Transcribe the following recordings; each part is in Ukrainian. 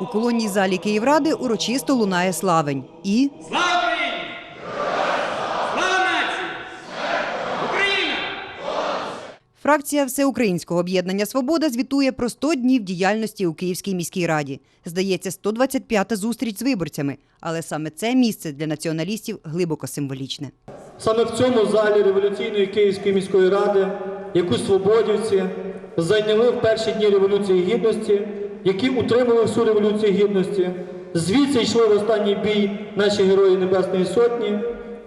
У колонній залі Київради урочисто лунає славень. І Слава Україні! Слава нації! Україна! фракція Всеукраїнського об'єднання Свобода звітує про 100 днів діяльності у Київській міській раді. Здається, 125-та зустріч з виборцями. Але саме це місце для націоналістів глибоко символічне. Саме в цьому залі революційної Київської міської ради, яку свободівці зайняли в перші дні Революції Гідності, які утримали всю Революцію Гідності, звідси йшли в останній бій наші герої Небесної Сотні.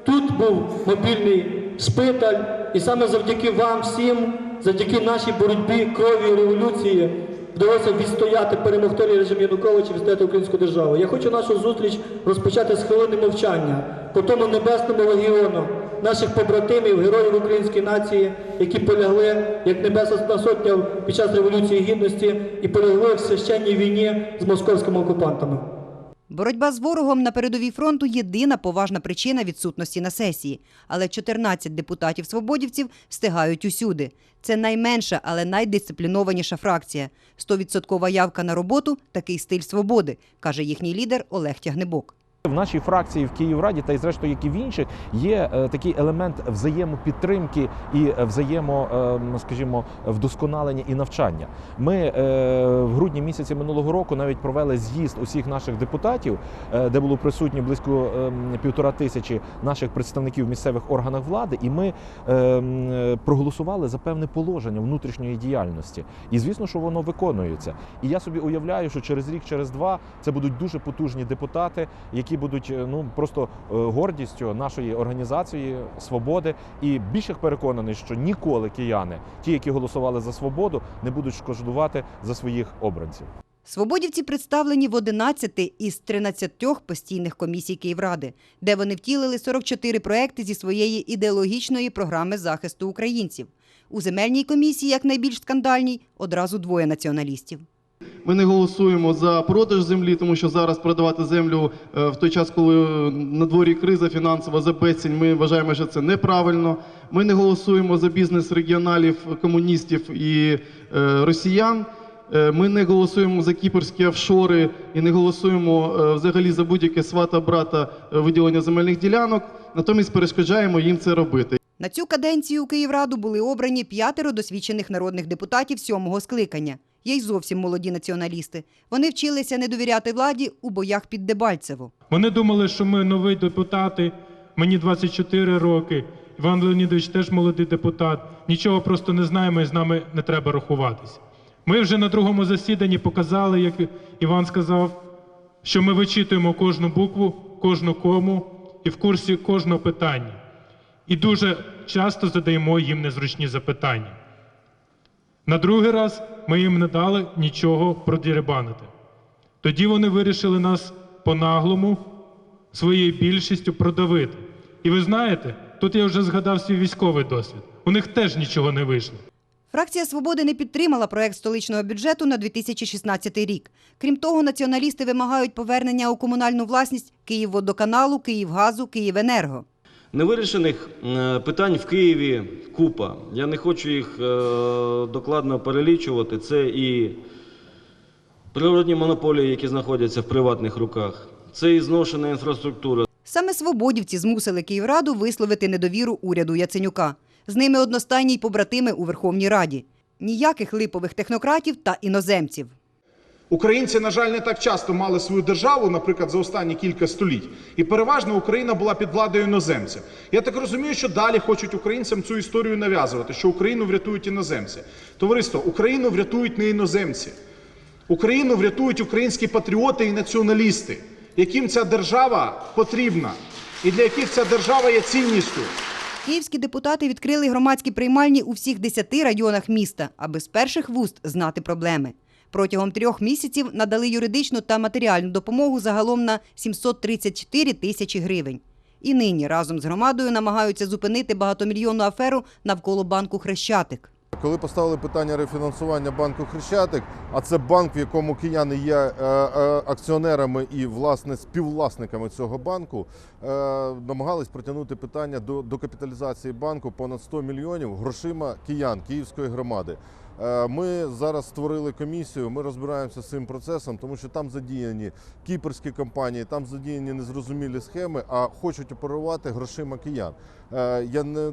Тут був мобільний шпиталь, і саме завдяки вам всім, завдяки нашій боротьбі, крові і революції вдалося відстояти, перемогти режим Януковича, відстояти українську державу. Я хочу нашу зустріч розпочати з хвилини мовчання по тому небесному легіону наших побратимів, героїв української нації, які полягли як небесна сотня під час революції гідності і полягли в священній війні з московськими окупантами. Боротьба з ворогом на передовій фронту єдина поважна причина відсутності на сесії. Але 14 депутатів свободівців встигають усюди. Це найменша, але найдисциплінованіша фракція. 100% явка на роботу такий стиль свободи, каже їхній лідер Олег Тягнебок. В нашій фракції в Київраді та й зрештою, як і в інших, є е, такий елемент взаємопідтримки і взаємо, е, скажімо, вдосконалення і навчання. Ми е, в грудні місяці минулого року навіть провели з'їзд усіх наших депутатів, е, де було присутні близько е, півтора тисячі наших представників в місцевих органах влади, і ми е, м, проголосували за певне положення внутрішньої діяльності. І звісно, що воно виконується. І я собі уявляю, що через рік, через два це будуть дуже потужні депутати, які будуть е, ну просто е, гордістю нашої організації свободи. І більше переконаний, що ніколи кияни, ті, які голосували за свободу, не будуть шкодувати за своїх обранців. Свободівці представлені в 11 із 13 постійних комісій Київради, де вони втілили 44 проекти зі своєї ідеологічної програми захисту українців. У земельній комісії, як найбільш скандальній, одразу двоє націоналістів. Ми не голосуємо за продаж землі, тому що зараз продавати землю е, в той час, коли е, на дворі криза фінансова за безцінь, ми вважаємо, що це неправильно. Ми не голосуємо за бізнес регіоналів, комуністів і е, росіян. Ми не голосуємо за кіпрські офшори і не голосуємо взагалі за будь-яке свата брата виділення земельних ділянок. Натомість перешкоджаємо їм це робити. На цю каденцію у Київраду були обрані п'ятеро досвідчених народних депутатів сьомого скликання. Є й зовсім молоді націоналісти. Вони вчилися не довіряти владі у боях під Дебальцево. Вони думали, що ми нові депутати, мені 24 роки. Іван Леонідович теж молодий депутат. Нічого просто не знаємо і з нами не треба рахуватися. Ми вже на другому засіданні показали, як Іван сказав, що ми вичитуємо кожну букву, кожну кому і в курсі кожного питання. І дуже часто задаємо їм незручні запитання. На другий раз ми їм не дали нічого продіребанити. Тоді вони вирішили нас по-наглому своєю більшістю продавити. І ви знаєте, тут я вже згадав свій військовий досвід. У них теж нічого не вийшло. Фракція Свободи не підтримала проект столичного бюджету на 2016 рік. Крім того, націоналісти вимагають повернення у комунальну власність Київводоканалу, Київгазу, Київенерго. Невирішених е, питань в Києві купа. Я не хочу їх е, докладно перелічувати. Це і природні монополії, які знаходяться в приватних руках, це і зношена інфраструктура, Саме свободівці змусили Київраду висловити недовіру уряду Яценюка. З ними одностайні й побратими у Верховній Раді. Ніяких липових технократів та іноземців. Українці, на жаль, не так часто мали свою державу, наприклад, за останні кілька століть. І переважно Україна була під владою іноземців. Я так розумію, що далі хочуть українцям цю історію нав'язувати, що Україну врятують іноземці. Товариство, Україну врятують не іноземці. Україну врятують українські патріоти і націоналісти, яким ця держава потрібна, і для яких ця держава є цінністю. Київські депутати відкрили громадські приймальні у всіх 10 районах міста, аби з перших вуст знати проблеми. Протягом трьох місяців надали юридичну та матеріальну допомогу загалом на 734 тисячі гривень. І нині разом з громадою намагаються зупинити багатомільйонну аферу навколо банку Хрещатик. Коли поставили питання рефінансування банку Хрещатик, а це банк, в якому кияни є е, е, акціонерами і власне співвласниками цього банку, е, намагались протягнути питання до, до капіталізації банку понад 100 мільйонів грошима киян Київської громади. Е, Ми зараз створили комісію, ми розбираємося з цим процесом, тому що там задіяні кіпрські компанії, там задіяні незрозумілі схеми, а хочуть оперувати грошима киян. Е, Я не,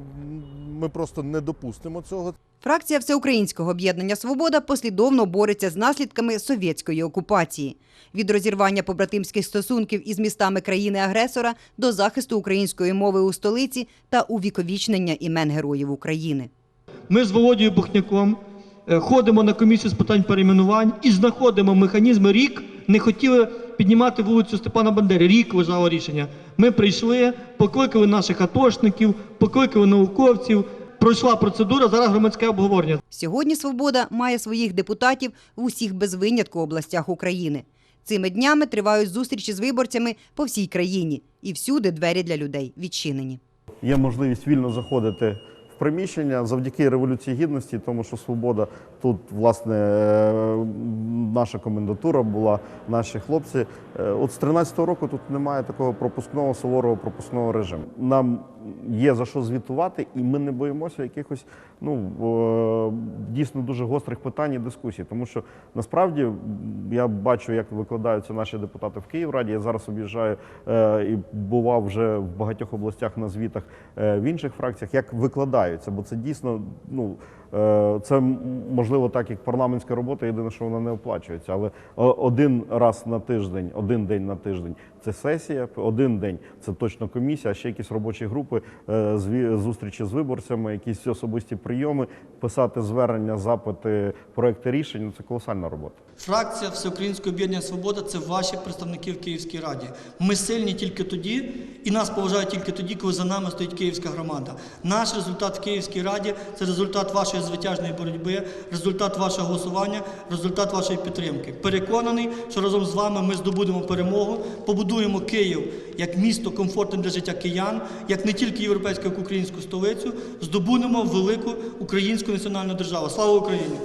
ми просто не допустимо цього. Фракція Всеукраїнського об'єднання Свобода послідовно бореться з наслідками совєтської окупації від розірвання побратимських стосунків із містами країни-агресора до захисту української мови у столиці та увіковічнення імен героїв України. Ми з Володією Бухняком ходимо на комісію з питань перейменувань і знаходимо механізми. Рік не хотіли піднімати вулицю Степана Бандери. Рік лежало рішення. Ми прийшли, покликали наших атошників, покликали науковців. Пройшла процедура, зараз громадське обговорення. Сьогодні Свобода має своїх депутатів в усіх без винятку областях України. Цими днями тривають зустрічі з виборцями по всій країні, і всюди двері для людей відчинені. Є можливість вільно заходити приміщення завдяки Революції Гідності, тому що свобода тут, власне, е, наша комендатура була, наші хлопці. Е, От з 13-го року тут немає такого пропускного суворого пропускного режиму. Нам є за що звітувати, і ми не боїмося якихось ну е, дійсно дуже гострих питань і дискусій. Тому що насправді я бачу, як викладаються наші депутати в Київраді. Я зараз об'їжджаю е, і бував вже в багатьох областях на звітах е, в інших фракціях, як викладаються, бо це дійсно ну. Е, Це можливо так, як парламентська робота, єдине, що вона не оплачується. Але один раз на тиждень, один день на тиждень це сесія, один день це точно комісія, а ще якісь робочі групи, е, зустрічі з виборцями, якісь особисті прийоми, писати звернення, запити, проекти рішень. Ну, Це колосальна робота. Фракція Всеукраїнського об'єднання Свобода це ваші представники в Київській раді. Ми сильні тільки тоді, і нас поважають тільки тоді, коли за нами стоїть київська громада. Наш результат в Київській раді це результат вашої звитяжної боротьби, результат вашого голосування, результат вашої підтримки. Переконаний, що разом з вами ми здобудемо перемогу, побудуємо Київ як місто комфортне для життя киян, як не тільки європейську, як українську столицю, здобудемо велику українську національну державу. Слава Україні!